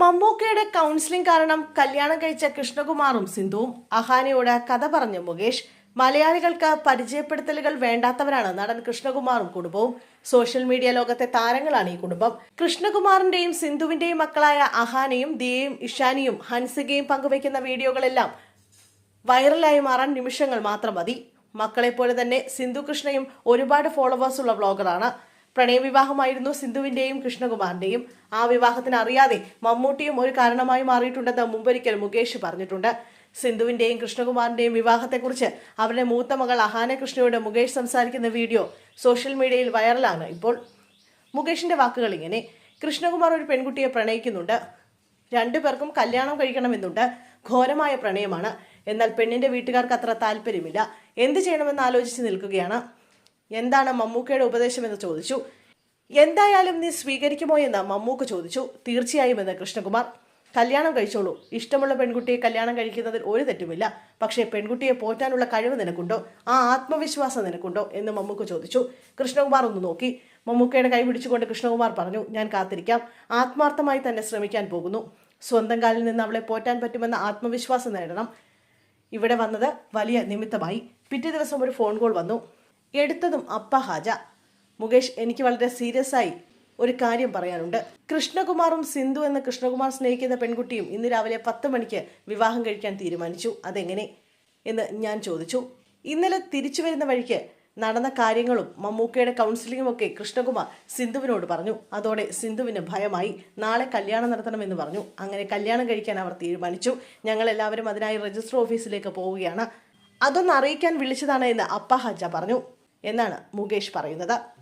മമ്മൂക്കയുടെ കൗൺസിലിംഗ് കാരണം കല്യാണം കഴിച്ച കൃഷ്ണകുമാറും സിന്ധുവും അഹാനയോട് കഥ പറഞ്ഞ മുകേഷ് മലയാളികൾക്ക് പരിചയപ്പെടുത്തലുകൾ വേണ്ടാത്തവരാണ് നടൻ കൃഷ്ണകുമാറും കുടുംബവും. സോഷ്യൽ മീഡിയ ലോകത്തെ താരങ്ങളാണ് ഈ കുടുംബം. കൃഷ്ണകുമാറിന്റെയും സിന്ധുവിന്റെയും മക്കളായ അഹാനയും ദിയയും ഇഷാനിയും ഹൻസികയും പങ്കുവയ്ക്കുന്ന വീഡിയോകളെല്ലാം വൈറലായി മാറാൻ നിമിഷങ്ങൾ മാത്രം മതി. മക്കളെപ്പോലെ തന്നെ സിന്ധു കൃഷ്ണയും ഒരുപാട് ഫോളോവേഴ്സ് ഉള്ള വ്ളോഗറാണ് പ്രണയവിവാഹമായിരുന്നു സിന്ധുവിന്റെയും കൃഷ്ണകുമാറിന്റെയും. ആ വിവാഹത്തിന് അറിയാതെ മമ്മൂട്ടിയും ഒരു കാരണമായി മാറിയിട്ടുണ്ടെന്ന് മുമ്പൊരിക്കൽ മുകേഷ് പറഞ്ഞിട്ടുണ്ട്. സിന്ധുവിന്റെയും കൃഷ്ണകുമാറിന്റെയും വിവാഹത്തെക്കുറിച്ച് അവരുടെ മൂത്ത മകൾ അഹാന കൃഷ്ണയോട് മുകേഷ് സംസാരിക്കുന്ന വീഡിയോ സോഷ്യൽ മീഡിയയിൽ വൈറലാണ് ഇപ്പോൾ. മുകേഷിന്റെ വാക്കുകൾ ഇങ്ങനെ കൃഷ്ണകുമാർ ഒരു പെൺകുട്ടിയെ പ്രണയിക്കുന്നുണ്ട്. രണ്ടുപേർക്കും കല്യാണം കഴിക്കണമെന്നുണ്ട്. ഘോരമായ പ്രണയമാണ്. എന്നാൽ പെണ്ണിന്റെ വീട്ടുകാർക്ക് അത്ര താല്പര്യമില്ല. എന്ത് ചെയ്യണമെന്ന് ആലോചിച്ച് നിൽക്കുകയാണ്. എന്താണ് മമ്മൂക്കയുടെ ഉപദേശം എന്ന് ചോദിച്ചു. എന്തായാലും നീ സ്വീകരിക്കുമോ എന്ന് മമ്മൂക്ക് ചോദിച്ചു. തീർച്ചയായും എന്ന് കൃഷ്ണകുമാർ. കല്യാണം കഴിച്ചോളൂ. ഇഷ്ടമുള്ള പെൺകുട്ടിയെ കല്യാണം കഴിക്കുന്നതിൽ ഒരു തെറ്റുമില്ല. പക്ഷേ പെൺകുട്ടിയെ പോറ്റാനുള്ള കഴിവ് നിനക്കുണ്ടോ? ആ ആത്മവിശ്വാസം നിനക്കുണ്ടോ? എന്ന് മമ്മൂക്ക് ചോദിച്ചു. കൃഷ്ണകുമാർ ഒന്ന് നോക്കി. മമ്മൂക്കയുടെ കൈ പിടിച്ചുകൊണ്ട് കൃഷ്ണകുമാർ പറഞ്ഞു ഞാൻ കാത്തിരിക്കാം. ആത്മാർത്ഥമായി തന്നെ ശ്രമിക്കാൻ പോകുന്നു. സ്വന്തം കാലിൽ നിന്ന് അവളെ പോറ്റാൻ പറ്റുമെന്ന ആത്മവിശ്വാസം നേടണം. ഇവിടെ വന്നത് വലിയ നിമിത്തമായി. പിറ്റേ ദിവസം ഒരു ഫോൺ കോൾ വന്നു. എടുത്തതും അപ്പ ഹാജ. മുകേഷ് എനിക്ക് വളരെ സീരിയസ് ആയി ഒരു കാര്യം പറയാനുണ്ട്. കൃഷ്ണകുമാറും സിന്ധു എന്ന കൃഷ്ണകുമാർ സ്നേഹിക്കുന്ന പെൺകുട്ടിയും ഇന്ന് രാവിലെ പത്ത് മണിക്ക് വിവാഹം കഴിക്കാൻ തീരുമാനിച്ചു. അതെങ്ങനെ? എന്ന് ഞാൻ ചോദിച്ചു. ഇന്നലെ തിരിച്ചു വരുന്ന വഴിക്ക് നടന്ന കാര്യങ്ങളും മമ്മൂക്കയുടെ കൗൺസിലിംഗും ഒക്കെ കൃഷ്ണകുമാർ സിന്ധുവിനോട് പറഞ്ഞു. അതോടെ സിന്ധുവിന് ഭയമായി. നാളെ കല്യാണം നടത്തണമെന്ന് പറഞ്ഞു. അങ്ങനെ കല്യാണം കഴിക്കാൻ അവർ തീരുമാനിച്ചു. ഞങ്ങൾ എല്ലാവരും അതിനായി രജിസ്റ്റർ ഓഫീസിലേക്ക് പോവുകയാണ്. അതൊന്ന് അറിയിക്കാൻ വിളിച്ചതാണ് എന്ന് അപ്പ ഹജ്ജ പറഞ്ഞു. എന്നാണ് മുകേഷ് പറയുന്നത്.